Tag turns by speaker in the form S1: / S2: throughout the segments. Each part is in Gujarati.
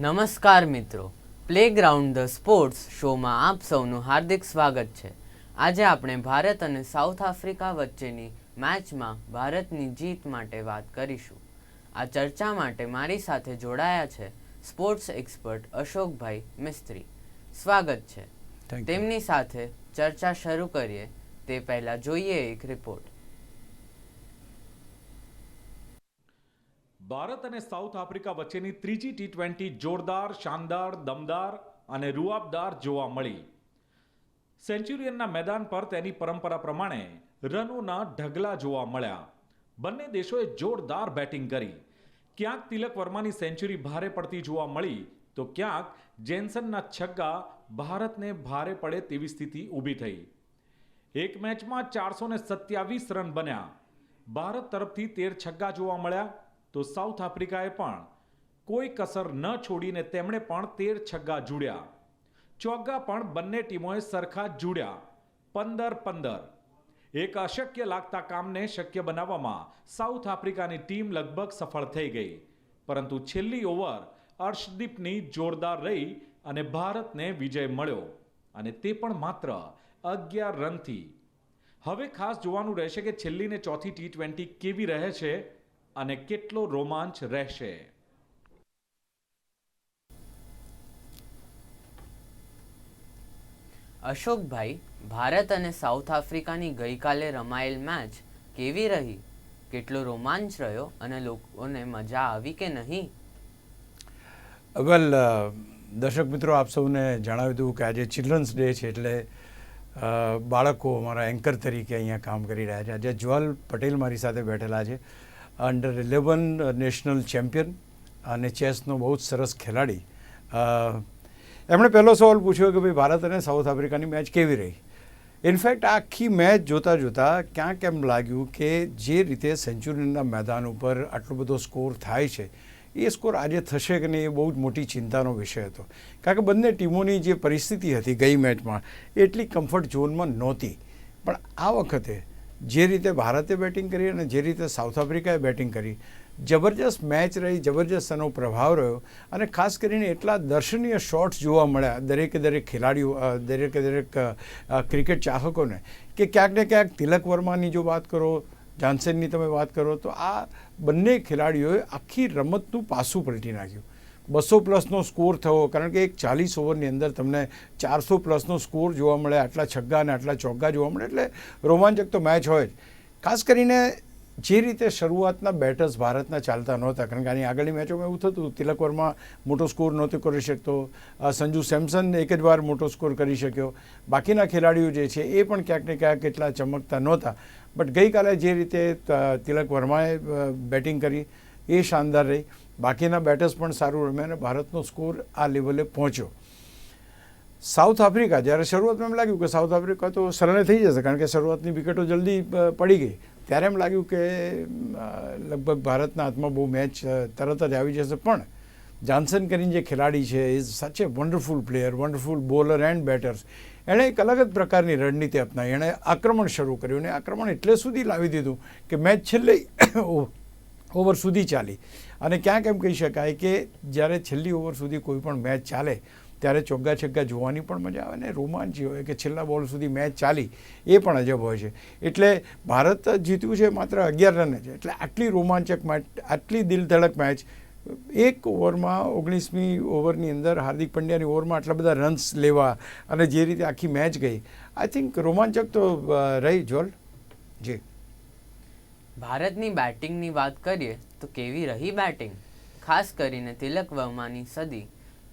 S1: નમસ્કાર મિત્રો. પ્લેગ્રાઉન્ડ ધ સ્પોર્ટ્સ શોમાં આપ સૌનું હાર્દિક સ્વાગત છે. આજે આપણે ભારત અને સાઉથ આફ્રિકા વચ્ચેની મેચમાં ભારતની જીત માટે વાત કરીશું. આ ચર્ચા માટે મારી સાથે જોડાયા છે સ્પોર્ટ્સ એક્સપર્ટ અશોકભાઈ મિસ્ત્રી. સ્વાગત છે. તેમની સાથે ચર્ચા શરૂ કરીએ. તે પહેલાં જોઈએ એક રિપોર્ટ
S2: ભારત અને સાઉથ આફ્રિકા વચ્ચેની ત્રીજી ટી ટ્વેન્ટી જોરદાર, શાનદાર, દમદાર અને રૂઆબદાર જોવા મળી. સેન્ચુરિયનના મેદાન પર તેની પરંપરા પ્રમાણે રનોના ઢગલા જોવા મળ્યા. બંને દેશોએ જોરદાર બેટિંગ કરી. ક્યાંક તિલક વર્માની સેન્ચુરી ભારે પડતી જોવા મળી, તો ક્યાંક જેન્સનના છગ્ગા ભારતને ભારે પડે તેવી સ્થિતિ ઊભી થઈ. એક મેચમાં ચારસો સત્યાવીસ રન બન્યા. ભારત તરફથી તેર છગ્ગા જોવા મળ્યા. તો સાઉથ આફ્રિકાએ પણ કોઈ કસર ન છોડીને તેમણે પણ તેર છગ્ગા જોડ્યા. ચોગ્ગા પણ બંને ટીમોએ સરખા જ જોડ્યા. પંદર પંદર. એક અશક્ય લાગતા કામને શક્ય બનાવવામાં સાઉથ આફ્રિકાની ટીમ લગભગ સફળ થઈ ગઈ. પરંતુ છેલ્લી ઓવર અર્શદીપની જોરદાર રહી અને ભારતને વિજય મળ્યો. અને તે પણ માત્ર અગિયાર રનથી. હવે ખાસ જોવાનું રહેશે કે છેલ્લીને ચોથી ટી ટ્વેન્ટી કેવી રહે છે? અને કેટલો રોમાંચ રહેશે?
S1: અશોકભાઈ ભારત અને સાઉથ આફ્રિકાની ગઈકાલે રમાયેલ મેચ કેવી રહી? કેટલો રોમાંચ રહ્યો અને લોકોને મજા આવી કે નહીં?
S3: વેલ દર્શક મિત્રો આપ સૌને જણાવી દઉં કે આજે ચિલ્ડ્રન્સ ડે છે એટલે બાળકો અમારા એન્કર તરીકે અહીંયા કામ કરી રહ્યા છે. આજે જ્વલ પટેલ મારી સાથે બેઠેલા છે. અંડર ઇલેવન નેશનલ ચેમ્પિયન અને ચેસનો બહુ જ સરસ ખેલાડી. એમણે પહેલો સવાલ પૂછ્યો કે ભાઈ, ભારત અને સાઉથ આફ્રિકાની મેચ કેવી રહી? ઇનફેક્ટ આખી મેચ જોતાં જોતાં ક્યાંક એમ લાગ્યું કે જે રીતે સેન્ચુરીના મેદાન ઉપર આટલો બધો સ્કોર થાય છે, એ સ્કોર આજે થશે કે નહીં એ બહુ જ મોટી ચિંતાનો વિષય હતો. કારણ કે બંને ટીમોની જે પરિસ્થિતિ હતી ગઈ મેચમાં એટલી કમ્ફર્ટ ઝોનમાં નહોતી. પણ આ વખતે જે રીતે ભારતે બેટિંગ કરી અને જે રીતે સાઉથ આફ્રિકાએ બેટિંગ કરી, જબરજસ્ત મેચ રહી, જબરજસ્ત એનો પ્રભાવ રહ્યો અને ખાસ કરીને એટલા દર્શનીય શોટ્સ જોવા મળ્યા દરેકે દરેક ખેલાડીઓ દરેકે દરેક ક્રિકેટ ચાહકોને કે ક્યાંક ને ક્યાંક તિલક વર્માની જો વાત કરો, જાન્સનની તમે વાત કરો, તો આ બંને ખેલાડીઓએ આખી રમતનું પાસું પલટી નાખ્યું. બસો પ્લસનો સ્કોર થયો કારણ કે એક ચાલીસ ઓવરની અંદર તમને ચારસો પ્લસનો સ્કોર જોવા મળે, આટલા છગ્ગા અને આટલા ચોગ્ગા જોવા મળે, એટલે રોમાંચક તો મેચ હોય જ. ખાસ કરીને જે રીતે શરૂઆતના બેટર્સ ભારતના ચાલતા નહોતા, કારણ કે આની આગળની મેચોમાં એવું થતું તિલક વર્મા મોટો સ્કોર નહોતો કરી શકતો સંજુ સેમસન એક જ વાર મોટો સ્કોર કરી શક્યો. બાકીના ખેલાડીઓ જે છે એ પણ ક્યાંક ને ક્યાંક એટલા ચમકતા નહોતા. બટ ગઈકાલે જે રીતે તિલક વર્માએ બેટિંગ કરી, એ શાનદાર રહી. બાકીના બેટર્સ પણ સારું રમ્યા અને ભારતનો સ્કોર આ લેવલે પહોંચ્યો. સાઉથ આફ્રિકા જ્યારે શરૂઆતમાં એમ લાગ્યું કે સાઉથ આફ્રિકા તો સરળે થઈ જશે, કારણ કે શરૂઆતની વિકેટો જલ્દી પડી ગઈ. ત્યારે એમ લાગ્યું કે લગભગ ભારતના હાથમાં બહુ મેચ તરત જ આવી જશે. પણ જાન્સન કરીને જે ખેલાડી છે is such a wonderful player wonderful bowler and batters એણે એક અલગ જ પ્રકારની રણનીતિ અપનાવી. એણે આક્રમણ શરૂ કર્યું અને આક્રમણ એટલે સુધી લાવી દીધું કે મેચ છેલ્લે ઓવર સુધી ચાલી. અને ક્યાંક એમ કહી શકાય કે જ્યારે છેલ્લી ઓવર સુધી કોઈ પણ મેચ ચાલે, ત્યારે ચોગ્ગા છગ્ગા જોવાની પણ મજા આવે ને રોમાંચી હોય કે છેલ્લા બોલ સુધી મેચ ચાલી, એ પણ અજબ હોય છે. એટલે ભારત જીત્યું છે માત્ર અગિયાર રને છે એટલે આટલી રોમાંચક મેચ, આટલી દિલધડક મેચ, એક ઓવરમાં ઓગણીસમી ઓવરની અંદર હાર્દિક પંડ્યાની ઓવરમાં આટલા બધા રન્સ લેવા અને જે રીતે આખી મેચ ગઈ. આઈ થિંક રોમાંચક તો રહી, જોલ? જી.
S1: ભારતની બેટિંગની વાત કરીએ તો કેવી રહી બેટિંગ? ખાસ કરીને તિલક વર્માની સદી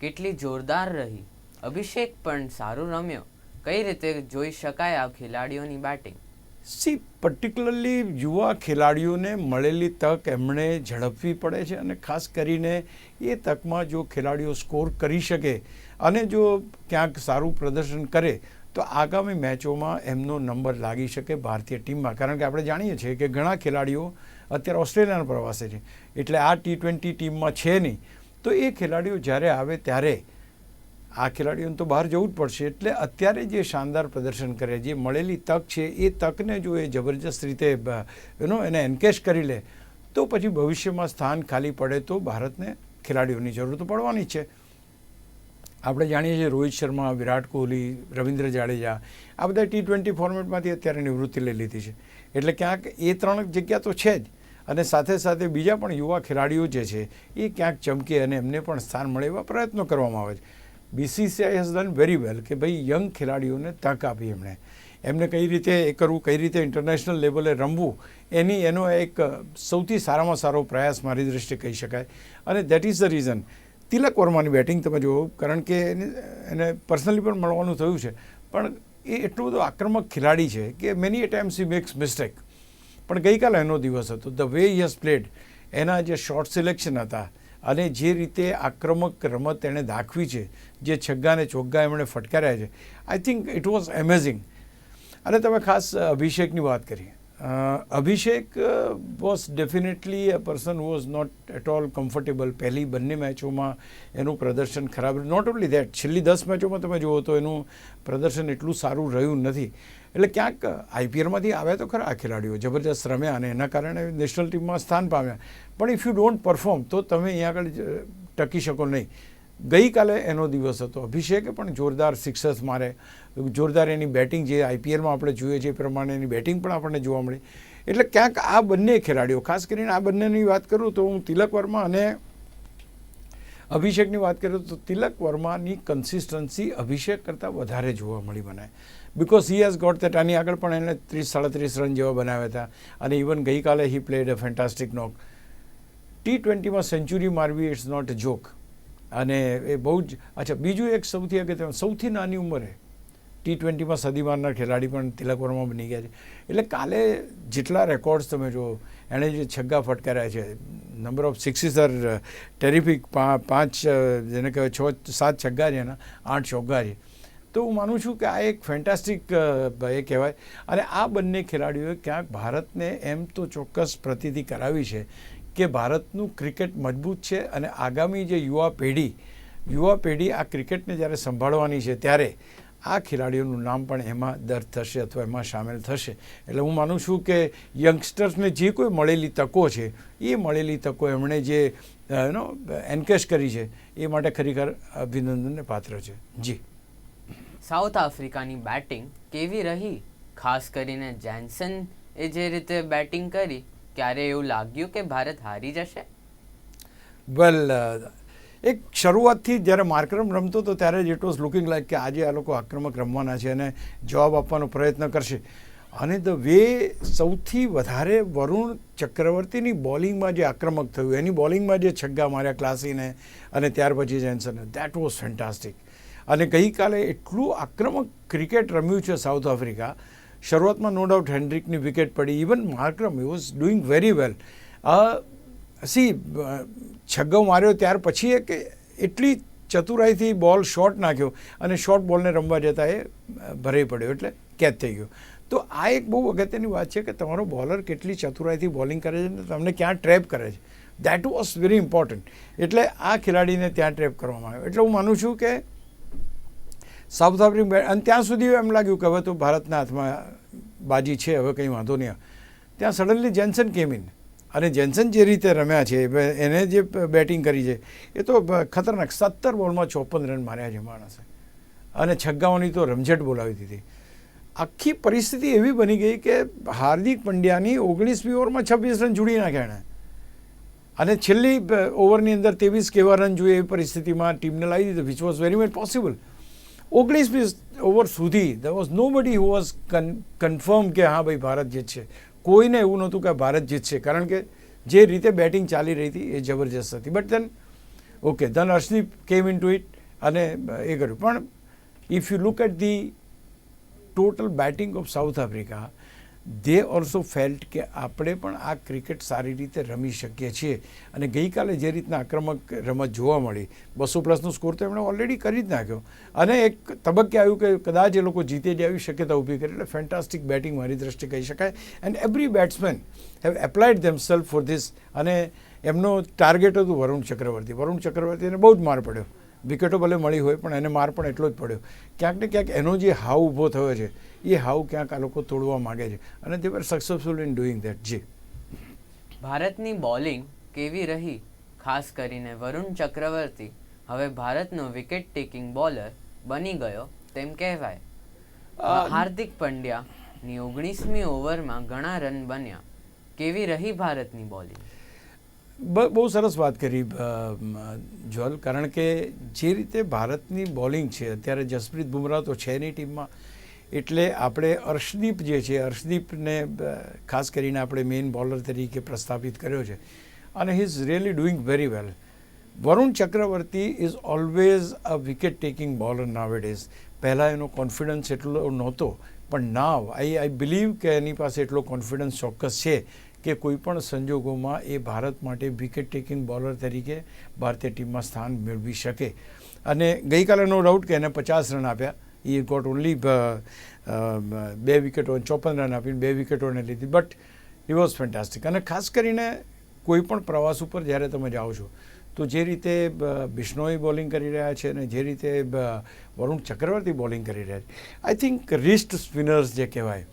S1: કેટલી જોરદાર રહી. અભિષેક પણ સારું રમ્યો. કઈ રીતે જોઈ શકાય આ ખેલાડીઓની બેટિંગ?
S3: સી પર્ટિક્યુલરલી યુવા ખેલાડીઓને મળેલી તક એમણે ઝડપવી પડે છે અને ખાસ કરીને એ તકમાં જો ખેલાડીઓ સ્કોર કરી શકે અને જો ક્યાંક સારું પ્રદર્શન કરે તો આગામી મેચોમાં એમનો નંબર લાગી શકે ભારતીય ટીમમાં. કારણ કે આપણે જાણીએ છીએ કે ઘણા ખેલાડીઓ અત્યારે ઓસ્ટ્રેલિયાના પ્રવાસે છે. એટલે આ ટી ટ્વેન્ટી ટીમમાં છે નહીં. તો એ ખેલાડીઓ જ્યારે આવે ત્યારે આ ખેલાડીઓને તો બહાર જવું જ પડશે. એટલે અત્યારે જે શાનદાર પ્રદર્શન કરે, જે મળેલી તક છે, એ તકને જો એ જબરજસ્ત રીતે એનો એને એન્કેશ કરી લે, તો પછી ભવિષ્યમાં સ્થાન ખાલી પડે તો ભારતને ખેલાડીઓની જરૂર તો પડવાની જ છે. આપણે જાણીએ છીએ રોહિત શર્મા, વિરાટ કોહલી, રવિન્દ્ર જાડેજા, આ બધા ટી ટ્વેન્ટી ફોર્મેટમાંથી અત્યારે નિવૃત્તિ લઈ લીધી છે. એટલે ક્યાંક એ ત્રણ જગ્યા તો છે જ. અને સાથે સાથે બીજા પણ યુવા ખેલાડીઓ જે છે, એ ક્યાંક ચમકે અને એમને પણ સ્થાન મળે એવા પ્રયત્નો કરવામાં આવે છે. BCCI has done very well કે ભાઈ યંગ ખેલાડીઓને તક આપી એમણે. એમને કઈ રીતે એ કરવું, કઈ રીતે ઇન્ટરનેશનલ લેવલે રમવું, એની એનો એક સૌથી સારામાં સારો પ્રયાસ મારી દૃષ્ટિએ કહી શકાય. અને that is the reason Tilak વર્માની batting તમે જુઓ, કારણ કે એને એને પર્સનલી પણ મળવાનું થયું છે. પણ એ એટલો બધો આક્રમક ખેલાડી છે કે many a times he makes mistake પણ ગઈકાલે એનો દિવસ હતો. ધ વે હી પ્લેડ એના જે શોર્ટ સિલેક્શન હતા અને જે રીતે આક્રમક રમત એણે દાખવી છે, જે છગ્ગા અને ચોગ્ગા એમણે ફટકાર્યા છે I think it was amazing અને તમે ખાસ અભિષેકની વાત કરી Abhishek was definitely a person was not at all comfortable પહેલી બંને મેચોમાં એનું પ્રદર્શન ખરાબ નોટ ઓનલી દેટ છેલ્લી દસ મેચોમાં તમે જુઓ તો એનું પ્રદર્શન એટલું સારું રહ્યું નથી એટલે ક્યાંક આઈપીએલમાંથી આવ્યા તો ખરા આ ખેલાડીઓ જબરજસ્ત રમ્યા અને એના કારણે નેશનલ ટીમમાં સ્થાન પામ્યા પણ ઇફ યુ ડોન્ટ પરફોર્મ તો તમે અહીંયા આગળ ટકી શકો નહીં ગઈકાલે એનો દિવસ હતો. અભિષેકે પણ જોરદાર સિક્સર્સ મારે. જોરદાર એની બેટિંગ જે આઈપીએલમાં આપણે જોઈએ છીએ પ્રમાણે એની બેટિંગ પણ આપણને જોવા મળી. એટલે ક્યાંક આ બંને ખેલાડીઓ, ખાસ કરીને આ બંનેની વાત કરું તો હું તિલક વર્મા અને અભિષેકની વાત કરું તો તિલક વર્માની કન્સિસ્ટન્સી અભિષેક કરતાં વધારે જોવા મળી મને. Because he has got that આની આગળ પણ એને ત્રીસ, સાડત્રીસ રન જેવા બનાવ્યા હતા. અને ઇવન ગઈકાલે he played a fantastic knock T ટ્વેન્ટીમાં century મારવી ઇટ્સ નોટ જોક અને એ બહુ જ, અચ્છા, બીજું એક સૌથી અગત્ય સૌથી નાની ઉંમરે ટી ટ્વેન્ટીમાં સદી મારનાર ખેલાડી પણ તિલક વર્મા બની ગયા છે. એટલે કાલે જેટલા રેકોર્ડ્સ તમે જુઓ, એણે જે છગ્ગા ફટકાર્યા છે, number of sixes are terrific પાંચ જેને કહેવાય છ, સાત છગ્ગા છે એના, આઠ ચોગ્ગા છે. તો હું માનું છું કે આ એક ફેન્ટાસ્ટિક એ કહેવાય. અને આ બંને ખેલાડીઓએ ક્યાંક ભારતને એમ તો ચોક્કસ પ્રતિતિ કરાવી છે કે ભારતનું ક્રિકેટ મજબૂત છે અને આગામી જે યુવા પેઢી યુવા પેઢી આ ક્રિકેટને જ્યારે સંભાળવાની છે ત્યારે આ ખેલાડીઓનું નામ પણ એમાં દર્જ થશે અથવા એમાં સામેલ થશે. એટલે હું માનું છું કે યંગસ્ટર્સને જે કોઈ મળેલી તકો છે, એ મળેલી તકો એમણે જે એનો એન્કેશ કરી છે, એ માટે ખરેખર અભિનંદનને પાત્ર છે. જી.
S1: સાઉથ આફ્રિકાની બેટિંગ કેવી રહી? ખાસ કરીને જેન્સન એ જે રીતે બેટિંગ કરી ક્યારે એવું લાગ્યું કે ભારત હારી જશે?
S3: વેલ એક શરૂઆતથી જ્યારે માર્કરમ રમતો હતો ત્યારે જ ઇટ વોઝ લુકિંગ લાઈક કે આજે આ લોકો આક્રમક રમવાના છે અને જવાબ આપવાનો પ્રયત્ન કરશે. અને ધ વે સૌથી વધારે વરુણ ચક્રવર્તીની બોલિંગમાં જે આક્રમક થયું, એની બોલિંગમાં જે છગ્ગા માર્યા ક્લાસીને અને ત્યાર પછી જેન્સને દેટ વોઝ ફેન્ટાસ્ટિક અને ગઈકાલે એટલું આક્રમક ક્રિકેટ રમ્યું છે સાઉથ આફ્રિકા શરૂઆતમાં નો ડાઉટ હેન્ડ્રિકની વિકેટ પડી. Even Markram he was doing very well see છગ્ગો માર્યો ત્યાર પછી એક એટલી ચતુરાઈથી બોલ શોર્ટ નાખ્યો અને શોર્ટ બોલને રમવા જતાં એ ભરાઈ પડ્યો એટલે કેચ થઈ ગયો. તો આ એક બહુ અગત્યની વાત છે કે તમારો બોલર કેટલી ચતુરાઈથી બોલિંગ કરે છે અને તમને ક્યાં ટ્રેપ કરે છે. દેટ વોઝ વેરી ઇમ્પોર્ટન્ટ એટલે આ ખેલાડીને ત્યાં ટ્રેપ કરવામાં આવ્યો. એટલે હું માનું છું કે સાઉથ આફ્રિકા અને ત્યાં સુધી એમ લાગ્યું કે હવે તો ભારતના હાથમાં બાજી છે, હવે કંઈ વાંધો નહીં. ત્યાં સડનલી જેન્સન કેમ ઇન અને જેન્સન જે રીતે રમ્યા છે એને જે બેટિંગ કરી છે, એ તો ખતરનાક સત્તર બોલમાં ચોપન રન માર્યા છે માણસે. અને છગ્ગાઓની તો રમઝટ બોલાવી દીધી. આખી પરિસ્થિતિ એવી બની ગઈ કે હાર્દિક પંડ્યાની ઓગણીસમી ઓવરમાં છવ્વીસ રન જોડી નાખ્યા એણે. અને છેલ્લી ઓવરની અંદર ત્રેવીસ કેવા રન જોઈએ એવી પરિસ્થિતિમાં ટીમને લાવી દીધી which was very much possible ઓગણીસમી ઓવર સુધી દર વોઝ નો બડી હુ વોઝ કન્ફર્મ કે હા ભાઈ ભારત જીતશે કોઈને એવું નહોતું કે ભારત જીતશે કારણ કે જે રીતે બેટિંગ ચાલી રહી હતી એ જબરજસ્ત હતી. બટ ધેન ઓકે ધન અર્શદીપ કેમ ઇન ટુ ઇટ અને એ કર્યું. પણ if you look at the total batting of South Africa they also felt કે આપણે પણ આ ક્રિકેટ સારી રીતે રમી શકીએ છીએ. અને ગઈકાલે જે રીતના આક્રમક રમત જોવા મળી, બસો પ્લસનો સ્કોર તો એમણે ઓલરેડી કરી જ નાખ્યો. અને એક તબક્કે આવ્યું કે કદાચ એ લોકો જીતે જ આવી શક્યતા ઊભી કરી, એટલે ફેન્ટાસ્ટિક બેટિંગ મારી દ્રષ્ટિએ કહી શકાય. And every batsman have applied them self for this અને એમનો ટાર્ગેટ હતું વરુણ ચક્રવર્તી. વરુણ ચક્રવર્તીને બહુ જ માર પડ્યો. વિકેટો ભલે મળી હોય પણ એને માર પણ એટલો જ પડ્યો. ક્યાંક ને ક્યાંક એનો જે હાવ ઊભો થયો છે એ હાવ ક્યાંક આ લોકો તોડવા માગે છે. અને તે પર સક્સેસફુલ ઇન ડુઈંગ દેટ જી.
S1: ભારતની બોલિંગ કેવી રહી? ખાસ કરીને વરુણ ચક્રવર્તી હવે ભારતનો વિકેટ ટેકિંગ બોલર બની ગયો તેમ કહેવાય. હાર્દિક પંડ્યાની ઓગણીસમી ઓવરમાં ઘણા રન બન્યા. કેવી રહી ભારતની બોલિંગ?
S3: બહુ સરસ વાત કરી જ્વલ કારણ કે જે રીતે ભારતની બોલિંગ છે, અત્યારે જસપ્રીત બુમરાહ તો છે નહીં ટીમમાં. એટલે આપણે અર્શદીપ જે છે, અર્શદીપને ખાસ કરીને આપણે મેઇન બોલર તરીકે પ્રસ્થાપિત કર્યો છે. અને he is really doing very well Varun Chakravarthy is always a wicket taking bowler nowadays પહેલાં એનો કોન્ફિડન્સ એટલો નહોતો, પણ નાવ આઈ આઈ બિલીવ કે એની પાસે એટલો કોન્ફિડન્સ ચોક્કસ છે. કે કોઈ પણ સંજોગોમાં એ ભારત માટે વિકેટ ટેકિંગ બોલર તરીકે ભારતીય ટીમમાં સ્થાન મેળવી શકે. અને ગઈકાલે નો ડાઉટ કે એને પચાસ રન આપ્યા. એ ગોટ ઓનલી બે વિકેટો ચોપન રન આપીને બે વિકેટોને લીધી. બટ ઈ વોઝ ફેન્ટાસ્ટિક અને ખાસ કરીને કોઈ પણ પ્રવાસ ઉપર જ્યારે તમે જાઓ છો, તો જે રીતે બિશ્નોઈ બોલિંગ કરી રહ્યા છે અને જે રીતે વરુણ ચક્રવર્તી બોલિંગ કરી રહ્યા છે આઈ થિંક રિસ્ટ સ્પિનર્સ જે કહેવાય,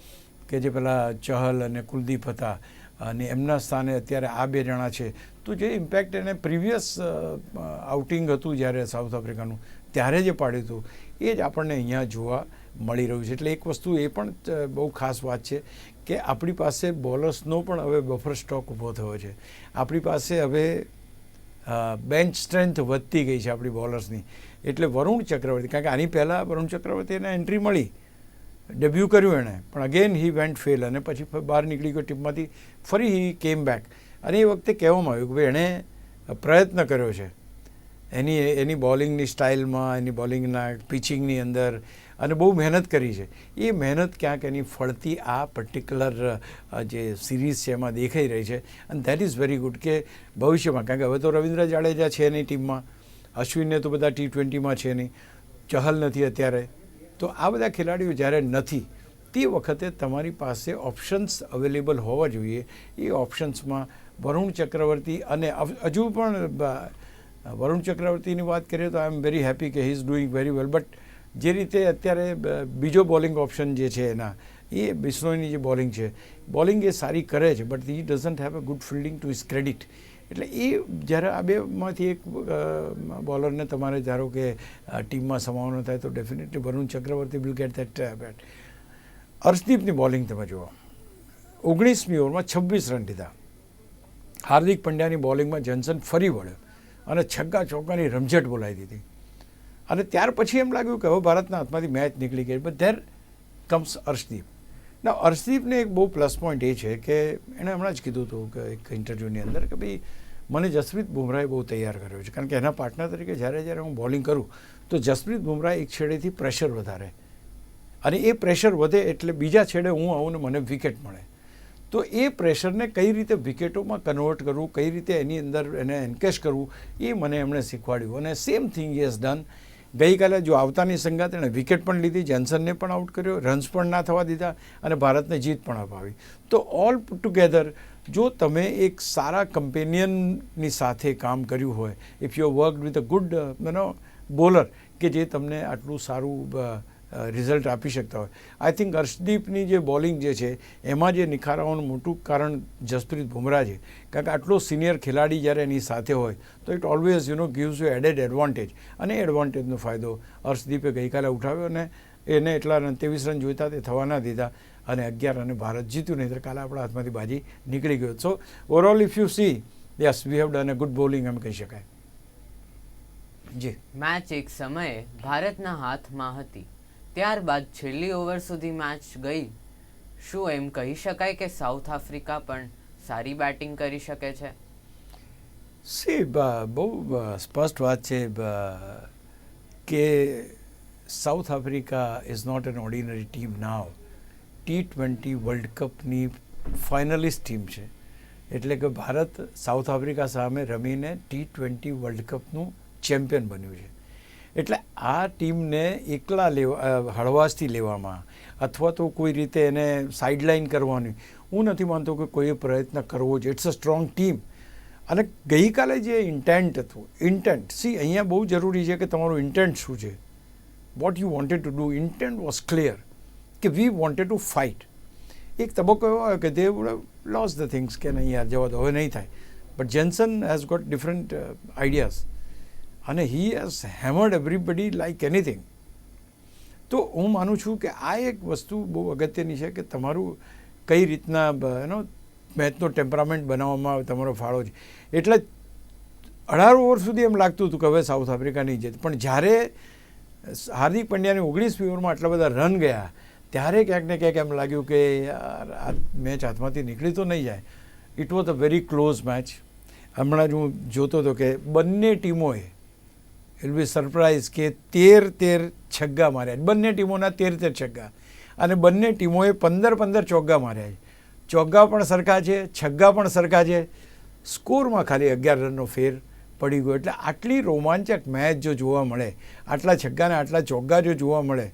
S3: કે જે પેલા ચહલ અને કુલદીપ હતા અને એમના સ્થાને અત્યારે આ બે જણા છે. તો જે ઇમ્પેક્ટ એને પ્રીવિયસ આઉટિંગ હતું જ્યારે સાઉથ આફ્રિકાનું ત્યારે જે પાડ્યું હતું. એ જ આપણને અહીંયા જોવા મળી રહ્યું છે. એટલે એક વસ્તુ એ પણ બહુ ખાસ વાત છે કે આપણી પાસે બોલર્સનો પણ હવે બફર સ્ટોક ઊભો થયો છે. આપણી પાસે હવે બેન્ચ સ્ટ્રેન્થ વધતી ગઈ છે આપણી બોલર્સની એટલે વરુણ ચક્રવર્તી, કારણ કે આની પહેલાં વરુણ ચક્રવર્તીને એન્ટ્રી મળી. ડેબ્યુ કર્યું એણે. પણ અગેન હી વેન્ટ ફેલ અને પછી બહાર નીકળી ગયો ટીમમાંથી. ફરી હી કેમ બેક અને એ વખતે કહેવામાં આવ્યું કે ભાઈ, એણે પ્રયત્ન કર્યો છે. એની એની બોલિંગની સ્ટાઇલમાં, એની બોલિંગના પિચિંગની અંદર અને બહુ મહેનત કરી છે. એ મહેનત ક્યાંક એની ફળતી આ પર્ટિક્યુલર જે સિરીઝ છે એમાં દેખાઈ રહી છે. અને દેટ ઇઝ વેરી ગુડ કે ભવિષ્યમાં, કારણ કે હવે તો રવિન્દ્ર જાડેજા છે એની ટીમમાં. અશ્વિનને તો બધા ટી ટ્વેન્ટીમાં છે નહીં. ચહલ નથી અત્યારે. તો આ બધા ખેલાડીઓ જ્યારે નથી, તે વખતે તમારી પાસે ઓપ્શન્સ અવેલેબલ હોવા જોઈએ. એ ઓપ્શન્સમાં વરુણ ચક્રવર્તી અને હજુ પણ વરુણ ચક્રવર્તીની વાત કરીએ તો આઈ એમ વેરી હેપી કે he is doing very well but જે રીતે અત્યારે બીજો બોલિંગ ઓપ્શન જે છે એના, એ બિશ્નોઈની જે બોલિંગ છે. બોલિંગ એ સારી કરે છે but he doesn't have a good fielding too is credit એટલે એ જ્યારે આ બેમાંથી એક બોલરને તમારે ધારો કે ટીમમાં સમાવવાનો થાય તો definitely Varun Chakravarthy will get that bat હર્ષદીપની bowling તમે જુઓ. ઓગણીસમી ઓવરમાં છવ્વીસ રન લીધા. હાર્દિક પંડ્યાની બોલિંગમાં જનસન ફરી વળ્યો અને છગ્ગા ચોક્કાની રમઝટ બોલાવી દીધી. અને ત્યાર પછી એમ લાગ્યું કે હવે ભારતના હાથમાંથી મેચ નીકળી ગઈ. But there comes Arshdeep. ના અર્શદીપને એક બહુ પ્લસ પોઈન્ટ એ છે કે એણે હમણાં જ કીધું હતું કે એક ઇન્ટરવ્યૂની અંદર કે ભાઈ, મને જસપ્રીત બુમરાહે બહુ તૈયાર કર્યો છે. કારણ કે એના પાર્ટનર તરીકે જ્યારે જ્યારે હું બોલિંગ કરું, તો જસપ્રીત બુમરાહ એક છેડેથી પ્રેશર વધારે. અને એ પ્રેશર વધે એટલે બીજા છેડે હું આવું ને મને વિકેટ મળે. તો એ પ્રેશરને કઈ રીતે વિકેટોમાં કન્વર્ટ કરવું, કઈ રીતે એની અંદર એને એન્કેશ કરવું, એ મને એમણે શીખવાડ્યું. અને સેમ થિંગ યસ ડન ગઈકાલે જો આવતાની સંગાત એણે વિકેટ પણ લીધી, જેન્સનને પણ આઉટ કર્યો, રન્સ પણ ના થવા દીધા અને ભારતને જીત પણ અપાવી. તો ઓલ ટુગેધર જો તમે એક સારા કમ્પેનિયનની સાથે કામ કર્યું હોય if you work with a good know bowler કે જે તમને આટલું સારું રિઝલ્ટ આપી શકતા હોય. આઈ થિંક હર્ષદીપની જે બોલિંગ જે છે, એમાં જે નિખારાવાનું મોટું કારણ જસપ્રીત બુમરાહ છે. કારણ કે આટલો સિનિયર ખેલાડી જ્યારે એની સાથે હોય, તો it always you know gives you added advantage અને એડવાન્ટેજનો ફાયદો હર્ષદીપે ગઈકાલે ઉઠાવ્યો અને એને એટલા રન, ત્રેવીસ રન જોઈતા તે થવા ના દીધા અને અગિયાર રને ભારત જીત્યું નહીં કાલે આપણા હાથમાંથી બાજી નીકળી ગયો. So overall if you see yes we have done a good bowling એમ કહી શકાય. જી.
S1: મેચ એક સમયે ભારતના હાથમાં હતી. ત્યારબાદ છેલ્લી ઓવર સુધી મેચ ગઈ. શું એમ કહી શકાય કે સાઉથ આફ્રિકા પણ સારી બેટિંગ કરી શકે છે?
S3: સી બહુ સ્પષ્ટ વાત છે કે South Africa is not an ordinary team now T twenty world કપની finalist team છે. એટલે કે ભારત સાઉથ આફ્રિકા સામે રમીને ટી ટ્વેન્ટી વર્લ્ડ કપનું ચેમ્પિયન બન્યું છે. એટલે આ ટીમને એકલા લેવા હળવાશથી લેવામાં, અથવા તો કોઈ રીતે એને સાઇડલાઇન કરવાની, હું નથી માનતો કે કોઈએ પ્રયત્ન કરવો જોઈએ. ઇટ્સ અ સ્ટ્રોંગ ટીમ અને ગઈકાલે જે ઇન્ટેન્ટ હતું ઇન્ટેન્ટ સી અહીંયા બહુ જરૂરી છે કે તમારું ઇન્ટેન્ટ શું છે? What you wanted to do intent was clear કે વી વોન્ટેડ ટુ ફાઇટ એક તબક્કો એવો આવ્યો કે દે લોસ ધ થિંગ્સ કે નહીં યાર, જવા દો, હવે નહીં થાય. But Jansen has got different ideas અને he has hammered everybody like anything તો હું માનું છું કે આ એક વસ્તુ બહુ અગત્યની છે કે તમારું કઈ રીતના એનો મેચનો ટેમ્પરામેન્ટ બનાવવામાં તમારો ફાળો છે. એટલે અઢાર ઓવર સુધી એમ લાગતું હતું કે હવે સાઉથ આફ્રિકા નહીં જીત. પણ જ્યારે હાર્દિક પંડ્યાને ઓગણીસમી ઓવરમાં આટલા બધા રન ગયા, ત્યારે ક્યાંક ને ક્યાંક એમ લાગ્યું કે યાર, આ મેચ હાથમાંથી નીકળી તો નહીં જાય. It was a very close match હમણાં જ હું જોતો હતો કે બંને ટીમોએ ઇલ બી સરપ્રાઇઝ કે તેર તેર છગ્ગા માર્યા. બંને ટીમોના તેર તેર છગ્ગા. અને બંને ટીમોએ પંદર પંદર ચોગ્ગા માર્યા છે. ચોગ્ગા પણ સરખા છે, છગ્ગા પણ સરખા છે. સ્કોરમાં ખાલી અગિયાર રનનો ફેર પડી ગયો. એટલે આટલી રોમાંચક મેચ જો જોવા મળે, આટલા છગ્ગાને આટલા ચોગ્ગા જો જોવા મળે,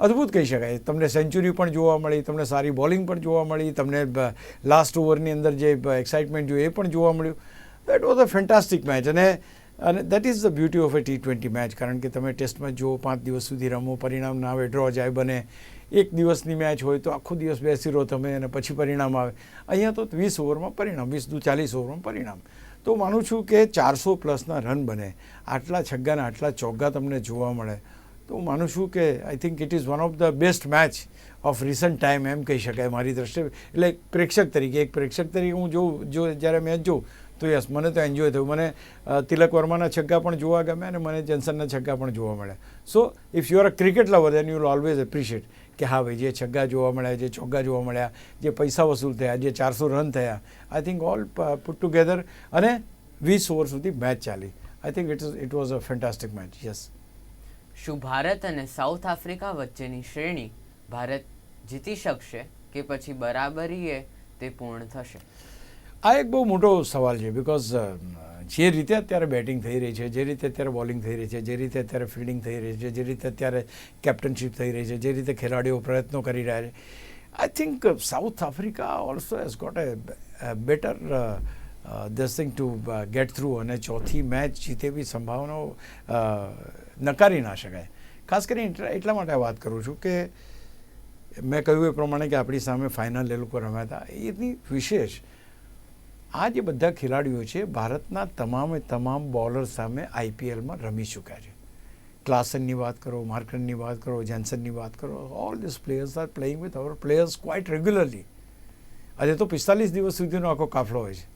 S3: અદ્ભુત કહી શકાય. તમને સેન્ચુરી પણ જોવા મળી, તમને સારી બોલિંગ પણ જોવા મળી, તમને લાસ્ટ ઓવરની અંદર જે એક્સાઇટમેન્ટ જોયું એ પણ જોવા મળ્યું. That was a fantastic match અને અને that is the beauty of a T twenty match કારણ કે તમે ટેસ્ટમાં જુઓ, પાંચ દિવસ સુધી રમો, પરિણામ ના આવે ડ્રો જાય, બને. એક દિવસની મેચ હોય તો આખો દિવસ બેસી રહો તમે અને પછી પરિણામ આવે. અહીંયા તો વીસ ઓવરમાં પરિણામ, વીસ દુ ચાલીસ ઓવરમાં પરિણામ. તો માનું છું કે ચારસો પ્લસના રન બને. આટલા છગ્ગાના આટલા ચોગ્ગા તમને જોવા મળે. તો હું માનું છું કે I think it is one of the best match of recent time એમ કહી શકાય મારી દ્રષ્ટિએ. એટલે પ્રેક્ષક તરીકે, એક પ્રેક્ષક તરીકે હું જોઉં, જો જ્યારે મેચ જોઉં તો યસ, મને તો એન્જોય થયું. મને તિલક વર્માના છગ્ગા પણ જોવા ગમે અને મને જેન્સનના છગ્ગા પણ જોવા મળ્યા. So if you are a cricket lover then you will always appreciate કે હા ભાઈ, જે છગ્ગા જોવા મળ્યા, જે ચોગ્ગા જોવા મળ્યા, જે પૈસા વસૂલ થયા, જે ચારસો રન થયા I think all put together અને વીસ ઓવર સુધી મેચ ચાલી. I think it it was a fantastic match yes
S1: શું ભારત અને સાઉથ આફ્રિકા વચ્ચેની શ્રેણી ભારત જીતી શકશે કે પછી બરાબરીએ તે પૂર્ણ થશે?
S3: આ એક બહુ મોટો સવાલ છે બિકોઝ જે રીતે અત્યારે બેટિંગ થઈ રહી છે, જે રીતે અત્યારે બોલિંગ થઈ રહી છે, જે રીતે અત્યારે ફિલ્ડિંગ થઈ રહી છે, જે રીતે અત્યારે કેપ્ટનશીપ થઈ રહી છે, જે રીતે ખેલાડીઓ પ્રયત્નો કરી રહ્યા છે. I think South Africa also has got a better thus to get through અને ચોથી મેચ જીતે બી સંભાવનાઓ નકારી ના શકાય. ખાસ કરીને એટલા માટે વાત કરું છું કે મેં કહ્યું એ પ્રમાણે કે આપણી સામે ફાઇનલ એ લોકો રમ્યા હતા. એની વિશેષ આ જે બધા ખેલાડીઓ છે, ભારતના તમામે તમામ બોલર સામે આઈપીએલમાં રમી ચૂક્યા છે. ક્લાસનની વાત કરો, માર્કનની વાત કરો, જેન્સનની વાત કરો all this players are playing with our players quite regularly આજે તો પિસ્તાલીસ દિવસ સુધીનો આખો કાફલો હોય છે.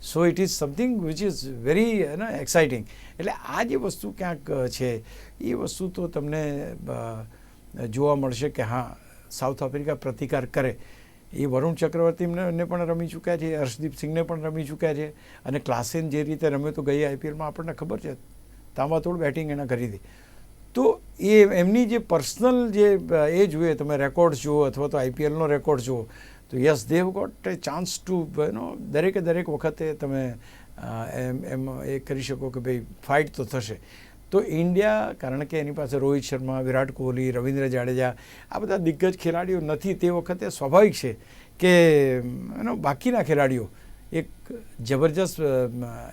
S3: So it is something which is very ને એક્સાઇટિંગ એટલે આ જે વસ્તુ ક્યાંક છે, એ વસ્તુ તો તમને જોવા મળશે કે હા, સાઉથ આફ્રિકા પ્રતિકાર કરે. એ વરુણ ચક્રવર્તીને પણ રમી ચૂક્યા છે, હર્ષદીપ સિંહને પણ રમી ચૂક્યા છે અને ક્લાસેન જે રીતે રમ્યો તો ગઈ આઈપીએલમાં આપણને ખબર છે, તાંબાતોડ બેટિંગ એના કરી હતી. તો એ એમની જે પર્સનલ જે એ જુએ તમે રેકોર્ડ જુઓ અથવા તો આઈપીએલનો રેકોર્ડ જુઓ, તો yes they've got a chance to you know દરેકે દરેક વખતે તમે એમ એમ એ કરી શકો કે ભાઈ ફાઇટ તો થશે. તો ઇન્ડિયા, કારણ કે એની પાસે રોહિત શર્મા, વિરાટ કોહલી, રવિન્દ્ર જાડેજા, આ બધા દિગ્ગજ ખેલાડીઓ નથી તે વખતે સ્વાભાવિક છે કે, એનો બાકીના ખેલાડીઓ એક જબરજસ્ત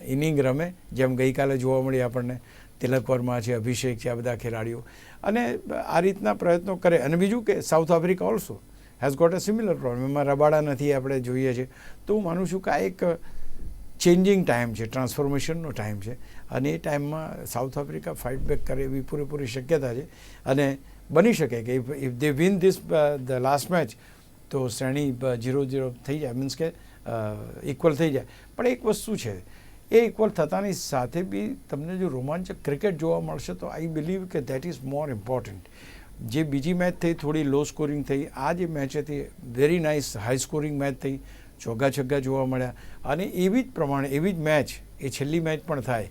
S3: ઇનિંગ રમે, જેમ ગઈકાલે જોવા મળી આપણને, તિલક વર્મા છે, અભિષેક છે, આ બધા ખેલાડીઓ. અને આ રીતના પ્રયત્નો કરે. અને બીજું કે South Africa also has got a similar problem એમાં રબાડા નથી આપણે જોઈએ છે. તો હું માનું છું કે આ એક ચેન્જિંગ ટાઈમ છે ટ્રાન્સફોર્મેશનનો ટાઈમ છે. અને એ ટાઈમમાં સાઉથ આફ્રિકા ફાઇટ બેક કરે એવી પૂરેપૂરી શક્યતા છે. અને બની શકે કે if they win this the last match તો શ્રેણી ઝીરો ઝીરો થઈ જાય. મીન્સ કે ઇક્વલ થઈ જાય. પણ એક વસ્તુ છે, એ ઇક્વલ થતાની સાથે બી તમને જો રોમાંચક ક્રિકેટ જોવા મળશે, તો આઈ બિલીવ કે દેટ ઇઝ મોર ઇમ્પોર્ટન્ટ જે બીજી મેચ થઈ, થોડી લો સ્કોરિંગ થઈ, આ જે મેચ હતી very nice high scoring match થઈ, ચોગ્ગા છગ્ગા જોવા મળ્યા. અને એવી જ પ્રમાણે, એવી જ મેચ એ છેલ્લી મેચ પણ થાય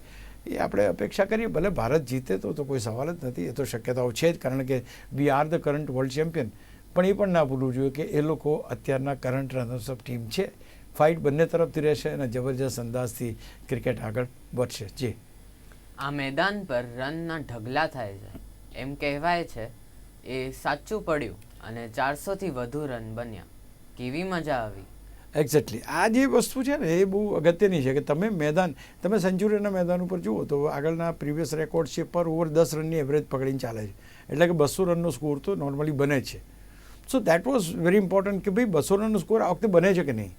S3: એ આપણે અપેક્ષા કરીએ, ભલે ભારત જીતે તો તો કોઈ સવાલ જ નથી, એ તો શક્યતાઓ છે જ, કારણ કે we are the current world champion પણ એ પણ ના ભૂલવું જોઈએ કે એ લોકો અત્યારના કરંટ રનર્સઅપ ટીમ છે. ફાઇટ બંને તરફથી રહેશે અને જબરજસ્ત અંદાજથી ક્રિકેટ આગળ વધશે. જી.
S1: આ મેદાન પર રનના ઢગલા થાય છે. એમ કહેવાય છે, એ સાચું પડ્યું અને ચારસોથી વધુ રન બન્યા. કેવી મજા આવી.
S3: એક્ઝેક્ટલી આ જે વસ્તુ છે ને, એ બહુ અગત્યની છે કે તમે મેદાન, તમે સેન્ચુરીના મેદાન ઉપર જુઓ તો આગળના પ્રીવિયસ રેકોર્ડ છે પર ઓવર દસ રનની એવરેજ પકડીને ચાલે છે. એટલે કે બસો રનનો સ્કોર તો નોર્મલી બને છે. So that was very important કે ભાઈ બસો રનનો સ્કોર આ વખતે બને છે કે નહીં?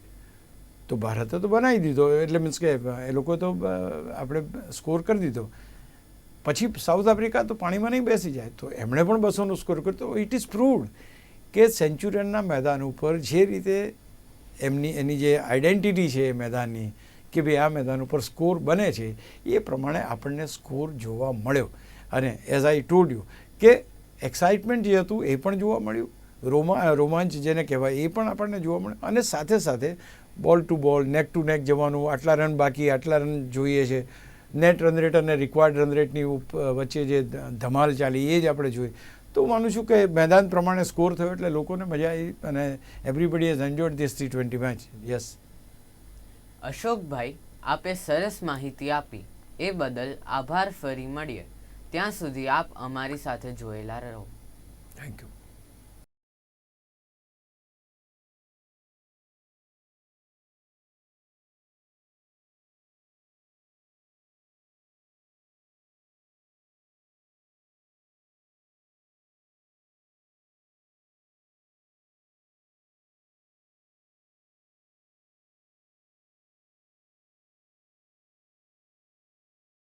S3: તો ભારતે તો બનાવી દીધો. એટલે મીન્સ કે એ લોકો તો આપણે સ્કોર કરી દીધો. પછી સાઉથ આફ્રિકા તો પાણીમાં નહીં બેસી જાય. તો એમણે પણ બસોનો સ્કોર કર્યો. તો ઇટ ઇઝ પ્રૂવડ કે સેન્ચુરિયનના મેદાન ઉપર જે રીતે એમની, એની જે આઈડેન્ટિટી છે મેદાનની, કે ભાઈ આ મેદાન ઉપર સ્કોર બને છે, એ પ્રમાણે આપણને સ્કોર જોવા મળ્યો. અને એઝ આઈ ટોલ્ડ યુ કે એક્સાઇટમેન્ટ જે હતું એ પણ જોવા મળ્યું. રોમા, રોમાંચ જેને કહેવાય એ પણ આપણને જોવા મળ્યું. અને સાથે સાથે બોલ ટુ બોલ નેક ટુ નેક જવાનું, આટલા રન બાકી, આટલા રન જોઈએ છે. નેટ રન રેટ અને રિક્વાયર્ડ રન રેટની વચ્ચે જે ધમાલ ચાલી, એ જ આપણે જોઈએ તો માનું છું કે મેદાન પ્રમાણે સ્કોર થયો એટલે લોકોને મજા આવી અને everybody has enjoyed this T twenty match yes
S1: અશોકભાઈ આપે સરસ માહિતી આપી. એ બદલ આભાર ફરી મળીએ. ત્યાં સુધી આપ અમારી સાથે જોયેલા રહો.
S3: Thank you